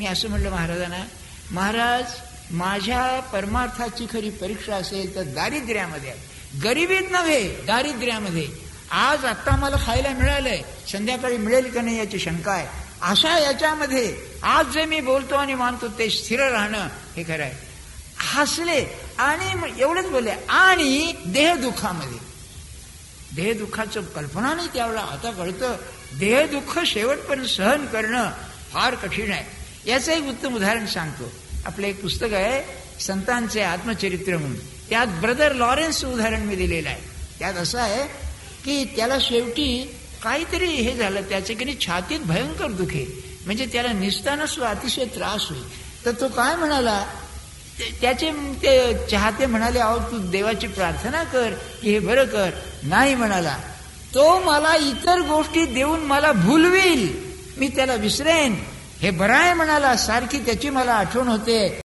मी असं म्हणलं महाराजांना महाराज माझ्या परमार्थाची खरी परीक्षा असेल तर दारिद्र्यामध्ये गरिबीत नव्हे दारिद्र्यामध्ये. आज आत्ता मला खायला मिळालंय. संध्याकाळी मिळेल का नाही याची शंका आहे. अशा याच्यामध्ये आज जे मी बोलतो आणि मानतो ते स्थिर राहणं हे खरं आहे. हसले आणि एवढंच बोलले आणि देहदुखामध्ये देहदुखाचं कल्पना नाही त्यावेळेला. आता कळतं देहदुःख शेवटपर्यंत सहन करणं फार कठीण आहे. याचं एक उत्तम उदाहरण सांगतो. आपलं एक पुस्तक आहे संतांचे आत्मचरित्र म्हणून. त्यात ब्रदर लॉरेन्स उदाहरण मी दिलेलं आहे. त्यात असं आहे की त्याला शेवटी काहीतरी हे झालं त्याचे की छातीत भयंकर दुखे म्हणजे त्याला निसताना सुद्धा अतिशय त्रास होईल. तर तो काय म्हणाला त्याचे ते चाहते म्हणाले अहो तू देवाची प्रार्थना कर की हे बरं कर. नाही म्हणाला. तो मला इतर गोष्टी देऊन मला भुलवील. मी त्याला विसरेन. हे बरं आहे म्हणाला सारखी त्याची मला आठवण होते.